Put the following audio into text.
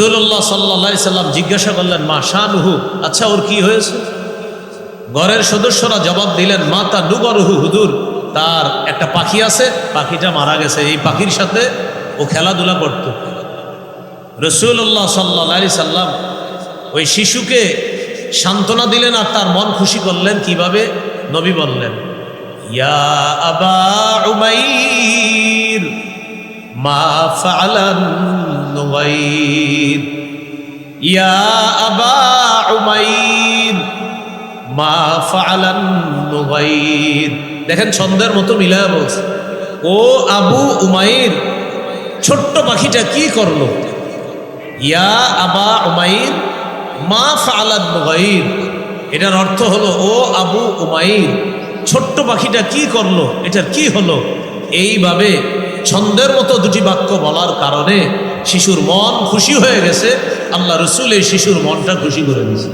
রসুল্লাহ সাল্লা সাল্লাম জিজ্ঞাসা করলেন, মা শাহনুহু আচ্ছা ওর কি হয়েছে? ঘরের সদস্যরা জবাব দিলেন মা তা নুগরহু হুদুর তার একটা পাখি আছে, পাখিটা মারা গেছে, এই পাখির সাথে ও খেলাধুলা করত। রসুল্লাহ সাল্লা সাল্লাম ওই শিশুকে সান্ত্বনা দিলেন আর তার মন খুশি করলেন। কীভাবে? নবী বললেন, ইয়া আবা মা ফালান নুগাইর ইয়া আবা উমাইর, মা ফালান নুগাইর দেখেন ছন্দের মতো বলছে। ও আবু উমাইর, ছোট্ট পাখিটা কি করল? ইয়া আবা উমাইর, মা ফালান নুগাইর এটার অর্থ হলো, ও আবু উমাইর, ছোট্ট পাখিটা কি করল? এটার কি হলো? এইভাবে ছন্দের মতো দুটি বাক্য বলার কারণে শিশুর মন খুশি হয়ে গেছে আল্লাহ রসুল এই শিশুর মনটা খুশি করে দিয়েছে।